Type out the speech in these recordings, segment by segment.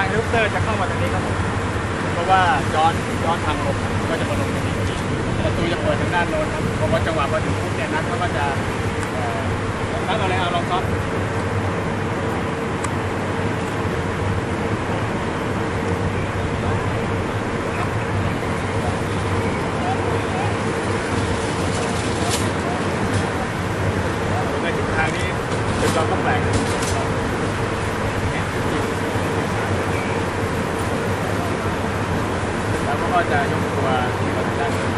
างเฮลิคอปเตอร์จะเข้ามาตรงนี้ครับผมเพราะว่าย้อนย้อนทางลงก็จะมาลงตรงนี้พอดีประตูจะเปิดทางด้านโน้นครับเพราะว่าจังหวะมาถึงปุ๊บเนี่ยนัดเขาก็จะนักอะไรเอาลองซ้อ ในทิศทางนี้เป็นเราก็แปลก แล้วก็จะยกตัวที่มาทางด้านนี้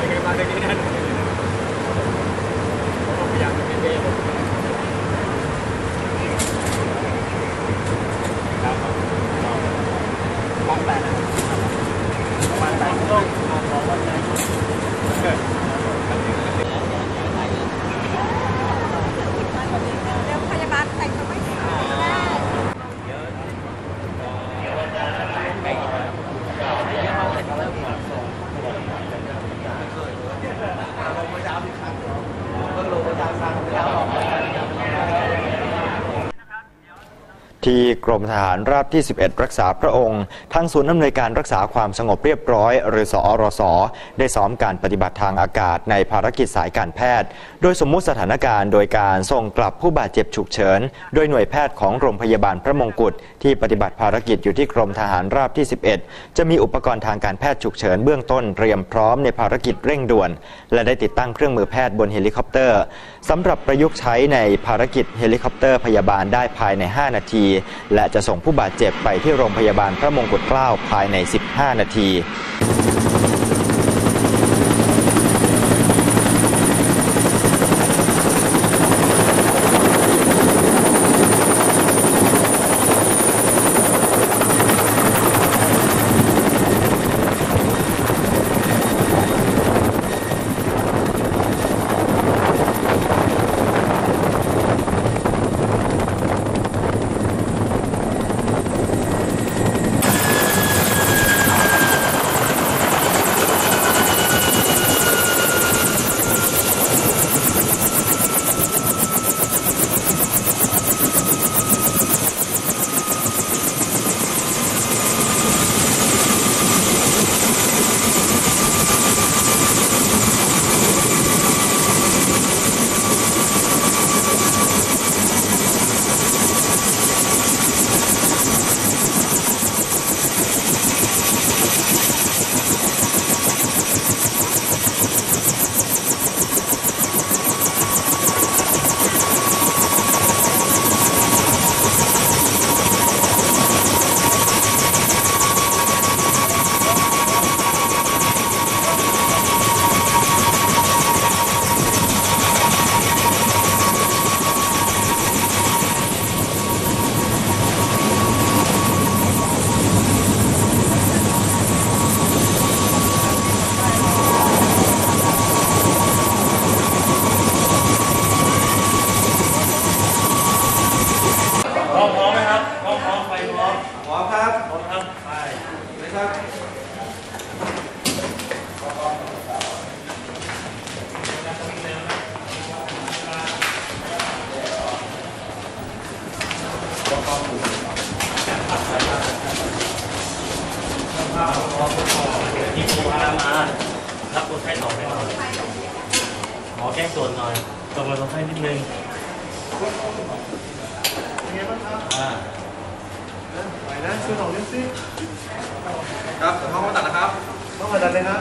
ยังไงมาทางนี้นะพยายามจะเบ้ๆครับมองแปดประมาณแปดต้องมองว่าจะเกิด แล้วพยาบาลใส่ก็ไม่ได้ ที่กรมทหารราบที่ 11 รักษาพระองค์ทั้งศูนย์อำนวยการรักษาความสงบเรียบร้อย หรือสอรส ได้ซ้อมการปฏิบัติทางอากาศในภารกิจสายการแพทย์ โดยสมมุติสถานการณ์โดยการส่งกลับผู้บาดเจ็บฉุกเฉิน โดยหน่วยแพทย์ของโรงพยาบาลพระมงกุฎที่ปฏิบัติภารกิจอยู่ที่กรมทหารราบที่ 11 จะมีอุปกรณ์ทางการแพทย์ฉุกเฉินเบื้องต้นเตรียมพร้อมในภารกิจเร่งด่วน และได้ติดตั้งเครื่องมือแพทย์บนเฮลิคอปเตอร์สำหรับประยุกต์ใช้ในภารกิจเฮลิคอปเตอร์พยาบาลได้ภายใน 5 นาทีและจะส่งผู้บาดเจ็บไปที่โรงพยาบาลพระมงกุฎเกล้าภายใน 15 นาที พร้อมพร้อมไหมครับพร้อมพร้อมไฟพร้อม พร้อมครับ พร้อมครับไป เลยครับทีมโคพามารับคนไข้ต่อให้หน่อยหมอแก้ส่วนหน่อยตรงมาคนไข้นิดนึงอ่าไหวนะ ช่วยหน่อยนิดสิครับเดี๋ยวห้องมาตัดนะครับห้องมาตัดเลยครับ